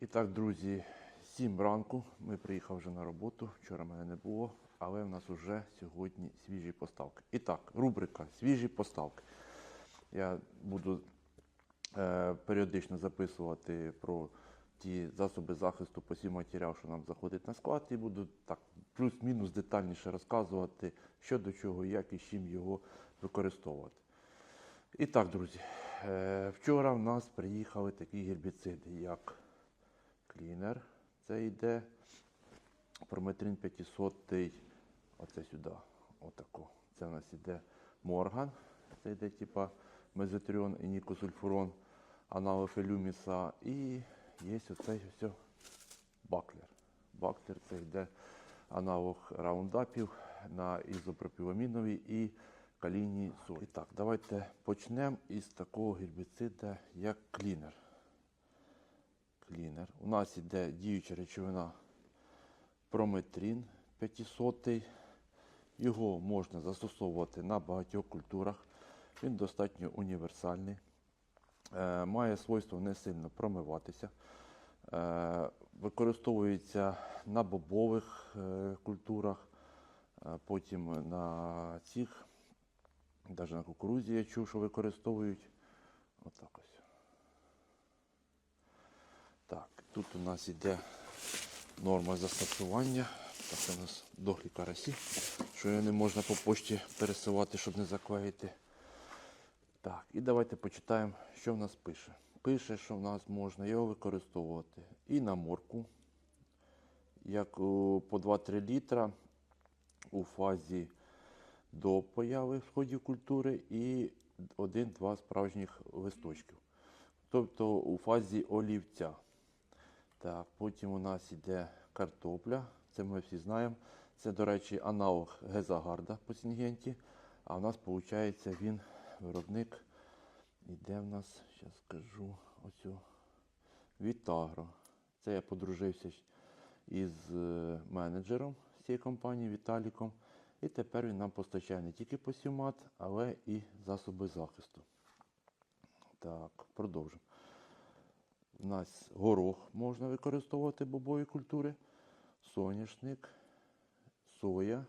І так, друзі, 7 ранку. Ми приїхали вже на роботу. Вчора мене не було, але в нас вже сьогодні свіжі поставки. І так, рубрика Свіжі поставки. Я буду е, періодично записувати про ті засоби захисту посів матеріал, що нам заходить на склад, і буду так плюс-мінус детальніше розказувати, що до чого, як і з чим його використовувати. І так, друзі, е, вчора в нас приїхали такі гербіциди, як клінер, це йде прометрин 500, оце сюди, отако. Це в нас йде морган, це йде типа мезотріон і нікосульфурон, аналог елюміса. І є оцей ось баклер. Баклер це йде аналог раундапів на ізопропіламіновій і калійній солі. І так, давайте почнемо із такого гербіцида, як клінер. Клінер. У нас іде діюча речовина прометрин 500. Його можна застосовувати на багатьох культурах. Він достатньо універсальний. Е, має свойство не сильно промиватися. Е, використовується на бобових е, культурах, потім на цих, навіть на кукурузі я чув, що використовують. Отак ось. Так, тут у нас іде норма застосування. Так, у нас дохлі карасі, що його не можна по почті пересилати, щоб не заклеїти. Так, і давайте почитаємо, що в нас пише. Пише, що в нас можна його використовувати і на морку, як по 2-3 літра у фазі до появи сходів культури і 1-2 справжніх листочків. Тобто у фазі олівця. Так, потім у нас йде картопля, це ми всі знаємо. Це, до речі, аналог Гезагарда по Сінгенті. А у нас, виходить, він виробник. Іде в нас, зараз скажу, оцю Вітагро. Це я подружився із е, менеджером цієї компанії Віталіком. І тепер він нам постачає не тільки посівмат, але і засоби захисту. Так, продовжимо. У нас горох можна використовувати бобові культури, соняшник, соя.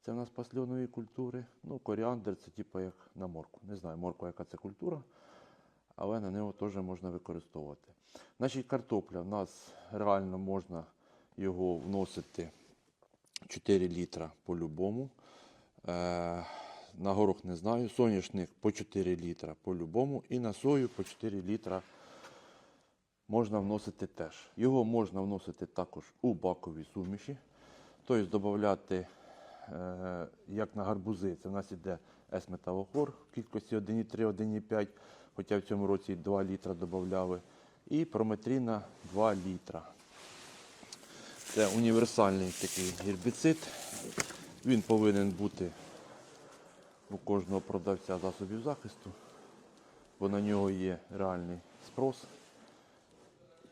Це в нас пасльонові культури. Ну, коріандр це типу як на морку. Не знаю, морква, яка це культура, але на нього теж можна використовувати. Значить, картопля в нас реально можна його вносити 4 літра по-любому. Е, на горох не знаю. Соняшник по 4 літра по-любому. І на сою по 4 літра можна вносити теж. Його можна вносити також у бакові суміші. Тобто додати, е, як на гарбузи, це в нас іде С-металохор в кількості 1,3, 1,5, хоча в цьому році 2 літра додавали. І прометрина 2 літра. Це універсальний такий гербіцид. Він повинен бути у кожного продавця засобів захисту, бо на нього є реальний спрос.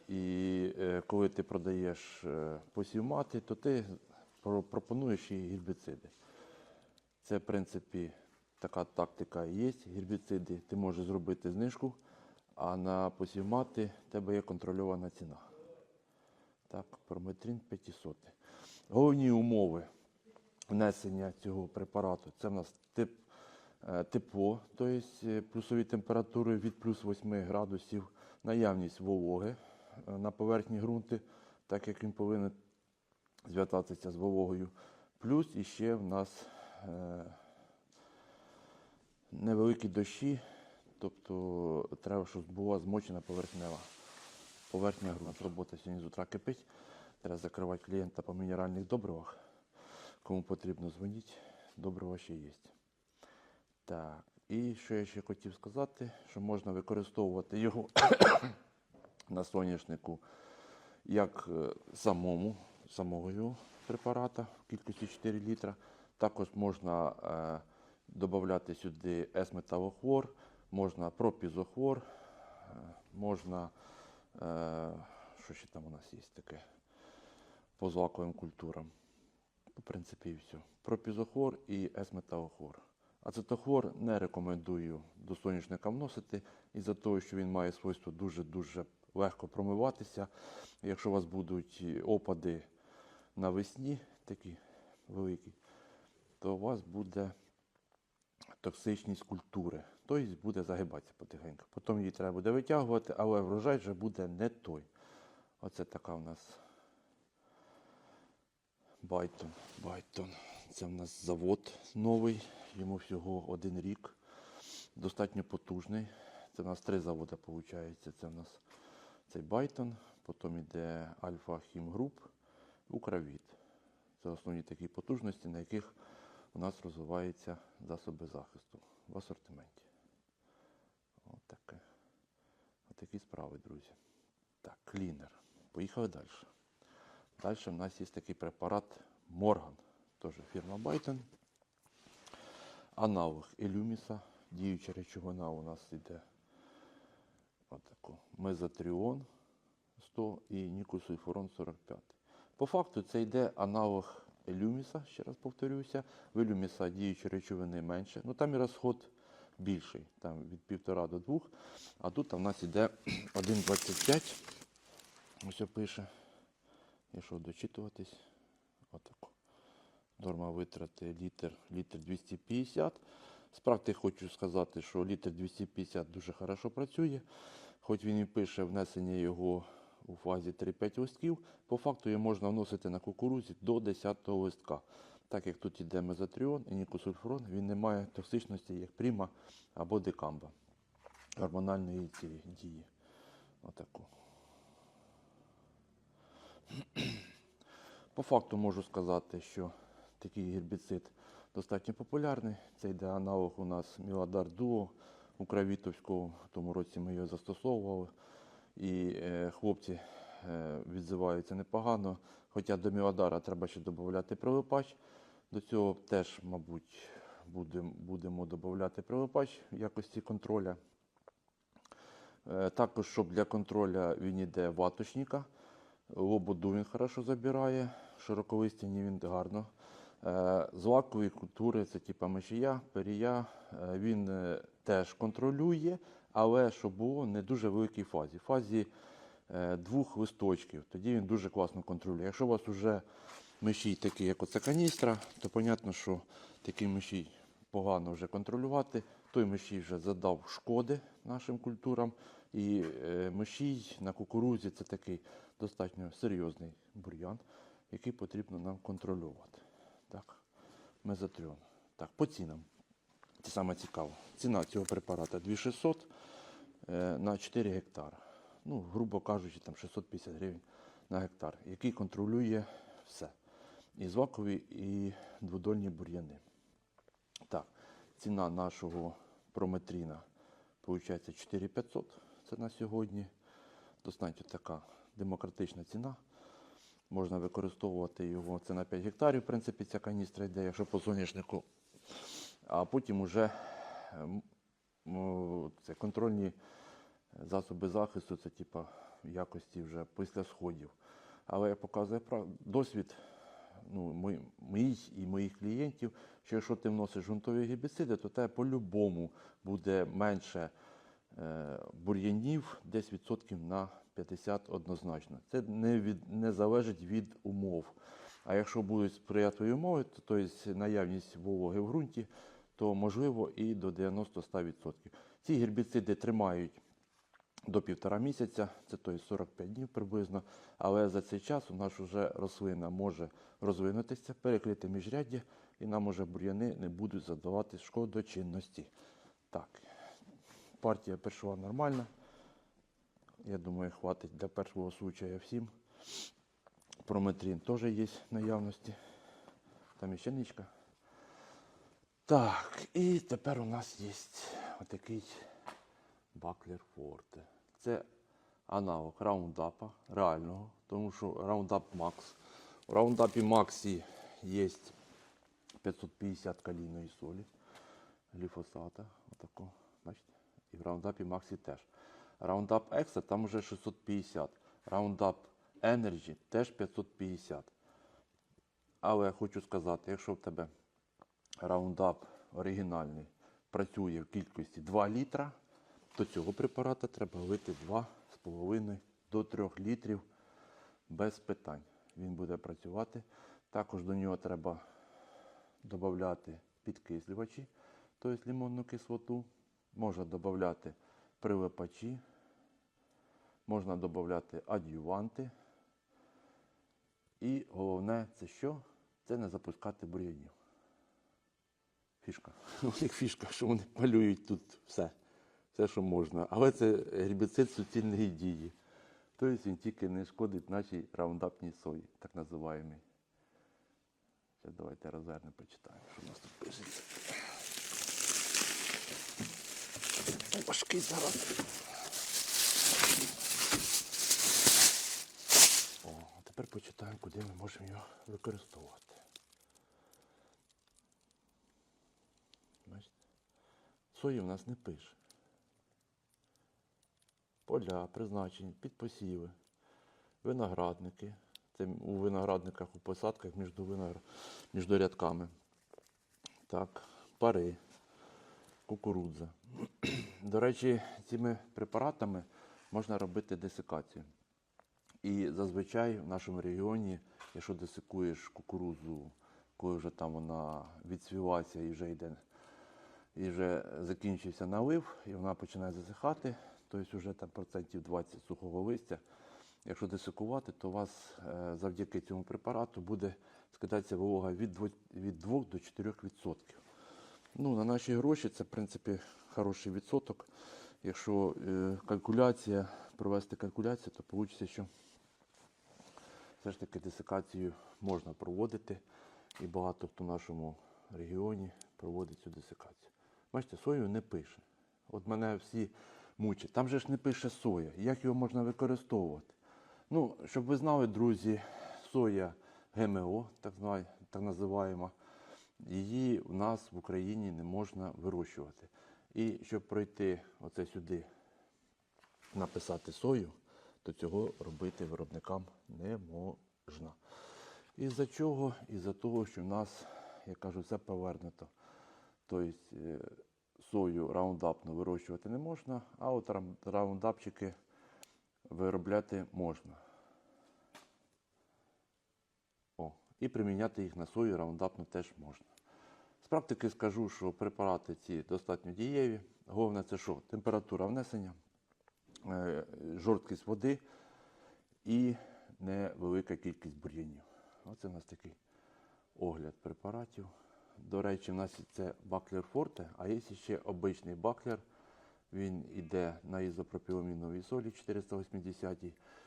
І е, коли ти продаєш е, посівмати, то ти пропонуєш і гербіциди. Це, в принципі, така тактика є. Гербіциди ти можеш зробити знижку, а на посівмати в тебе є контрольована ціна. Так, прометрин 500. Головні умови внесення цього препарату це в нас тип, е, тепло, тобто плюсові температури від плюс 8 градусів, наявність вологи на поверхні ґрунту, так як він повинен зв'язатися з вологою. Плюс іще в нас е, невеликі дощі, тобто треба, щоб була змочена поверхнева поверхня ґрунту. Робота сьогодні з утра кипить. Треба закривати клієнта по мінеральних добривах. Кому потрібно, дзвоніть. Добрива ще є. Так, і що я ще хотів сказати, що можна використовувати його на соняшнику як е, самому, самого його препарата в кількості 4 літра. Також можна е, додати сюди С-металохлор, можна пропізохлор, е, можна, е, що ще там у нас є таке, по злаковим культурам. В принципі, і все. Пропізохлор і С-металохлор. Ацетохлор не рекомендую до соняшника вносити із-за того, що він має свойство дуже-дуже легко промиватися. Якщо у вас будуть опади навесні, такі великі, то у вас буде токсичність культури. Тобто буде загибатися потихеньку. Потім її треба буде витягувати, але врожай вже буде не той. Оце така в нас Байтон. Байтон. Це в нас завод новий, йому всього один рік. Достатньо потужний. Це в нас три заводи, виходить. Це в нас цей Байтон, потім йде Альфа Хім Груп, Укравіт. Це основні такі потужності, на яких у нас розвиваються засоби захисту в асортименті. От таке. Отакі справи, друзі. Так, клінер. Поїхали далі. Далі в нас є такий препарат Морган, теж фірма Байтон. Аналог Елюміса, діюча речовина у нас йде отаку. Мезотріон 100 і нікосульфурон 45. По факту це йде аналог Елюміса, ще раз повторюся. В Елюміса діючі речовини менше. Ну там і розход більший, там від 1,5 до 2. А тут в нас йде 1,25. Ось пише. Якщо дочитуватись, отако. Норма витрати літр, літр 250. З практики хочу сказати, що літр 250 дуже хорошо працює. Хоч він і пише внесення його у фазі 3-5 листків, по факту його можна вносити на кукурузі до 10 листка. Так як тут іде мезотріон і нікосульфурон, він не має токсичності, як пріма або декамба гормональної цієї дії. Отаку. По факту можу сказати, що такий гербіцид достатньо популярний. Це йде аналог у нас Міладар Дуо Укравітовського. В тому році ми його застосовували. І е, хлопці е, відзиваються непогано. Хоча до Міладара треба ще додати прилипач. До цього теж, мабуть, будем, будемо додати прилипач в якості контроля. Е, Також, щоб для контроля він йде ваточника. Лободу він хорошо забирає, широковистіні він гарно. Злакові культури, це типа мишія, перія, він теж контролює, але щоб було не дуже великій фазі. Фазі е, двох листочків, тоді він дуже класно контролює. Якщо у вас вже мишій такий, як оце каністра, то зрозуміло, що такий мишій погано вже контролювати. Той мишій вже задав шкоди нашим культурам. І е, мишій на кукурузі це такий достатньо серйозний бур'ян, який потрібно нам контролювати. Так, мезотріон. Так, по цінам. Це саме цікаво. Ціна цього препарата 2600 е, на 4 гектара. Ну, грубо кажучи, там 650 гривень на гектар, який контролює все. І злакові, і дводольні бур'яни. Так, ціна нашого прометріна виходить 4500. Це на сьогодні. Достатньо така демократична ціна. Можна використовувати його. Це на 5 гектарів, в принципі, ця каністра йде, якщо по соняшнику. А потім вже ем, це контрольні засоби захисту, це типа якості вже після сходів. Але як показує прав- досвід ну, мій, і моїх клієнтів, що якщо ти вносиш ґрунтові гербіциди, то тебе по-любому буде менше е, бур'янів, десь відсотків на 50 однозначно. Це не, від, не залежить від умов. А якщо будуть сприятливі умови, то тобто наявність вологи в ґрунті, то можливо і до 90-100%. Ці гербіциди тримають до півтора місяця, це тобто 45 днів приблизно. Але за цей час у нас вже рослина може розвинутися, перекрити міжряддя, і нам уже бур'яни не будуть задавати шкодочинності. Так, партія прийшла нормальна. Я думаю, хватить для першого случая всім. Прометрин теж є в наявності. Там іще ничка. Так, і тепер у нас є отакий Баклер Форте. Це аналог раундапа реального, тому що раундап Макс. У раундапі Максі є 550 калійної солі, гліфосата, отако, бачите? І в раундапі Максі теж. Раундап Екса там вже 650. Раундап Energy теж 550. Але я хочу сказати, якщо в тебе раундап оригінальний працює в кількості 2 літра, то цього препарата треба вити 2,5 до 3 літрів без питань. Він буде працювати. Також до нього треба додати підкислювачі, тобто лимонну кислоту. Можна додати привипачі, можна додати адюванти. І головне, це що? Це не запускати бур'янів. Фішка. У них фішка, що вони малюють тут все. Все, що можна. Але це гербіцид суцільної дії. Тобто він тільки не шкодить нашій раундапній сої, так називаємій. Зараз давайте розвернемо, почитаємо, що у нас тут пишеться. Важкий зараз. О, а тепер почитаємо, куди ми можемо його використовувати. Сої в нас не пише. Поля, призначені під посіви, виноградники. Це у виноградниках, у посадках між, виногр... між рядками. Так, пари, кукурудза. До речі, цими препаратами можна робити десикацію. І зазвичай в нашому регіоні, якщо десикуєш кукурудзу, коли вже там вона відсвівається і вже йде, і вже закінчився налив, і вона починає засихати, тобто вже там процентів 20 сухого листя. Якщо десикувати, то у вас е, завдяки цьому препарату буде скидатися волога від 2, від 2 до 4 відсотків. Ну, на наші гроші це, в принципі, хороший відсоток. Якщо е, калькуляція, провести калькуляцію, то вийде, що все ж таки десикацію можна проводити. І багато хто в нашому регіоні проводить цю десикацію. Бачите, сою не пише. От мене всі мучать. Там же ж не пише соя. Як його можна використовувати? Ну, щоб ви знали, друзі, соя ГМО, так, так називаємо, її у нас в Україні не можна вирощувати. І щоб пройти оце сюди, написати сою, то цього робити виробникам не можна. Із-за чого? Із-за того, що в нас, я кажу, все повернуто. Тобто сою раундапну вирощувати не можна, а от раундапчики виробляти можна. О, і приміняти їх на сою раундапну теж можна. З практики скажу, що препарати ці достатньо дієві. Головне це що? Температура внесення, е, жорсткість води і невелика кількість бур'янів. Оце у нас такий огляд препаратів. До речі, в нас це баклер Форте, а є ще обичний баклер. Він йде на ізопропіламіновій солі 480.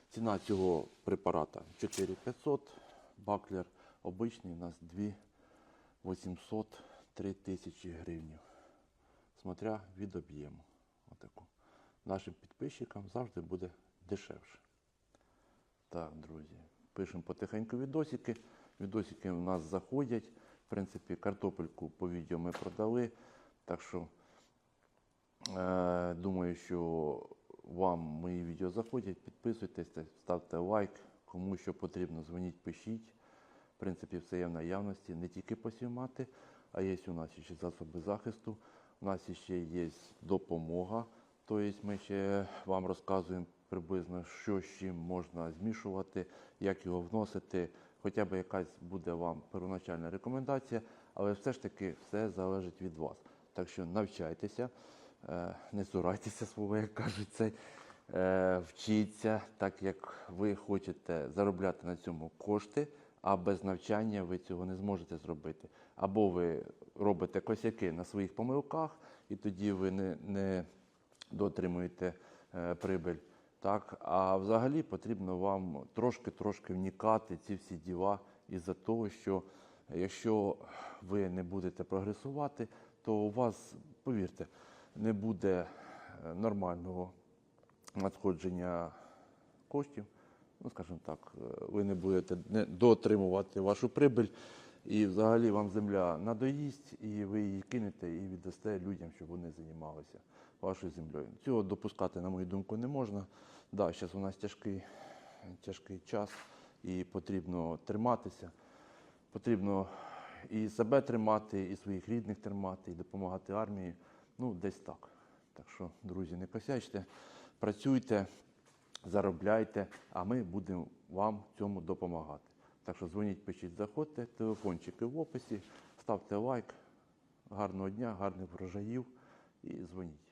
Ціна цього препарата 4500. Баклер обичний у нас 2800 3000 гривень. Смотря від об'єму. Отаку. Нашим підписчикам завжди буде дешевше. Так, друзі, пишемо потихеньку відосики. Відосики у нас заходять. Принципі, картопельку по відео ми продали. Так що е, думаю, що вам мої відео заходять. Підписуйтесь, ставте лайк. Кому що потрібно, дзвоніть, пишіть. В принципі, все є в наявності. Не тільки посівмати, а є у нас ще засоби захисту. У нас ще є допомога. Тобто ми ще вам розказуємо приблизно, що з чим можна змішувати, як його вносити. Хоча б якась буде вам первоначальна рекомендація, але все ж таки все залежить від вас. Так що навчайтеся, е, не цурайтеся свого, як кажуть, е, вчіться, так як ви хочете заробляти на цьому кошти, а без навчання ви цього не зможете зробити. Або ви робите косяки на своїх помилках, і тоді ви не, не дотримуєте е, прибиль. Так, а взагалі потрібно вам трошки-трошки вникати ці всі діла із-за того, що якщо ви не будете прогресувати, то у вас, повірте, не буде е, нормального надходження коштів. Ну, скажімо так, е, ви не будете дотримувати вашу прибиль, і взагалі вам земля надоїсть, і ви її кинете і віддасте людям, щоб вони займалися вашою землею. Цього допускати, на мою думку, не можна. Да, зараз у нас тяжкий, тяжкий час, і потрібно триматися. Потрібно і себе тримати, і своїх рідних тримати, і допомагати армії. Ну, десь так. Так що, друзі, не косячте, працюйте. заробляйте, а ми будемо вам цьому допомагати. Так що дзвоніть, пишіть, заходьте, телефончики в описі, ставте лайк. Гарного дня, гарних врожаїв і дзвоніть.